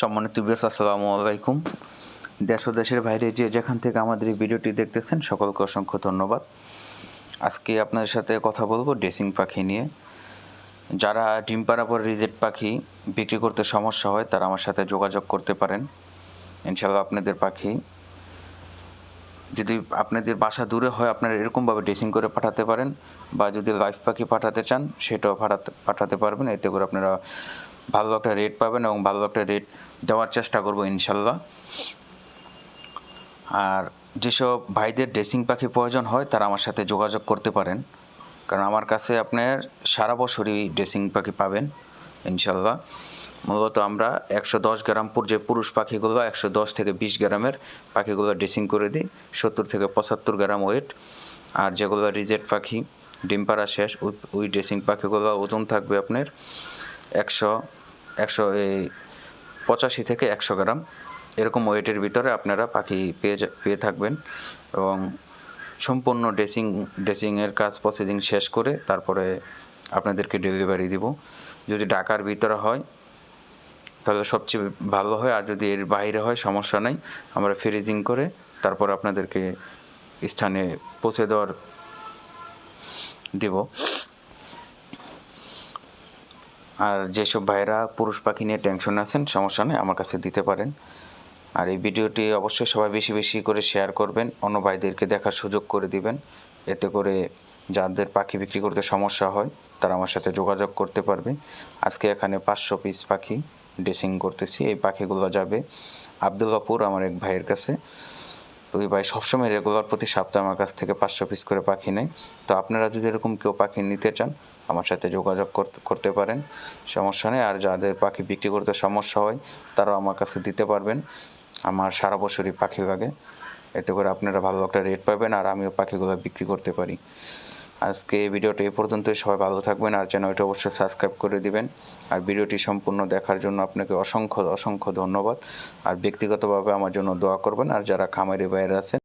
সম্মানিত বিয়াস আসসালামু আলাইকুম। দেশ ও দেশের বাইরে যে যেখান থেকে আমাদের এই ভিডিওটি দেখতেছেন, সকলকে অসংখ্য ধন্যবাদ। আজকে আপনাদের সাথে কথা বলব ড্রেসিং পাখি নিয়ে। যারা ডিম পাড়া পর রিজেট পাখি বিক্রি করতে সমস্যা হয়, তারা আমার সাথে যোগাযোগ করতে পারেন। ইনশাল্লাহ আপনাদের পাখি যদি আপনাদের বাসা দূরে হয়, আপনারা এরকমভাবে ড্রেসিং করে পাঠাতে পারেন। বা যদি লাইফ পাখি পাঠাতে চান, সেটাও পাঠাতে পাঠাতে পারবেন। এতে করে আপনারা ভালো একটা রেট পাবেন এবং ভালো একটা রেট দেওয়ার চেষ্টা করব ইনশাল্লাহ। আর যেসব ভাইদের ড্রেসিং পাখি প্রয়োজন হয়, তারা আমার সাথে যোগাযোগ করতে পারেন। কারণ আমার কাছে আপনার সারা বছরই ড্রেসিং পাখি পাবেন ইনশাল্লাহ। মূলত আমরা একশো দশ গ্রাম যে পুরুষ পাখিগুলো, একশো দশ থেকে বিশ গ্রামের পাখিগুলো ড্রেসিং করে দিই, সত্তর থেকে পঁচাত্তর গ্রাম ওয়েট আর যেগুলো রিজেট পাখি, ডিম পাড়া শেষ, ওই ড্রেসিং পাখিগুলো ওজন থাকবে আপনার একশো একশো, এই পঁচাশি থেকে একশো গ্রাম এরকম ওয়েটের ভিতরে আপনারা পাখি পেয়ে পেয়ে থাকবেন এবং সম্পূর্ণ ড্রেসিং, ড্রেসিংয়ের কাজ, প্রসেসিং শেষ করে তারপরে আপনাদেরকে ডেলিভারি দিব। যদি ঢাকার ভিতরে হয়, তাহলে সবচেয়ে ভালো হয়। আর যদি এর বাইরে হয়, সমস্যা নাই। আমরা ফ্রিজিং করে তারপর আপনাদেরকে স্থানে পৌঁছে দেওয়ার দিব। আর যেসব ভাইরা পুরুষ পাখি নিয়ে টেনশন আছেন, সমস্যা নেই, আমার কাছে দিতে পারেন। আর এই ভিডিওটি অবশ্যই সবাই বেশি বেশি করে শেয়ার করবেন, অন্য ভাইদেরকে দেখার সুযোগ করে দিবেন। এতে করে যাদের পাখি বিক্রি করতে সমস্যা হয়, তারা আমার সাথে যোগাযোগ করতে পারবে। আজকে এখানে পাঁচশো পিস পাখি ড্রেসিং করতেছি, এই পাখিগুলো যাবে আবদুল্লাপুর, আমার এক ভাইয়ের কাছে। ওই ভাই সবসময় রেগুলার প্রতি সপ্তাহে আমার কাছ থেকে পাঁচশো পিস করে পাখি নেয়। তো আপনারা যদি এরকম কেউ পাখি নিতে চান, আমার সাথে যোগাযোগ করতে পারেন, সমস্যা নেই। আর যাদের পাখি বিক্রি করতে সমস্যা হয়, তারাও আমার কাছে দিতে পারবেন। আমার সারা বছরই পাখি লাগে। এতে করে আপনারা ভালো একটা রেট পাবেন, আর আমিও পাখিগুলো বিক্রি করতে পারি। আজকে ভিডিওটা এই পর্যন্তই। সবাই ভালো থাকবেন আর চ্যানেলটি অবশ্যই সাবস্ক্রাইব করে দিবেন। আর ভিডিওটি সম্পূর্ণ দেখার জন্য আপনাকে অসংখ্য অসংখ্য ধন্যবাদ। আর ব্যক্তিগতভাবে আমার জন্য দোয়া করবেন। আর যারা খামারি বাইরে আছেন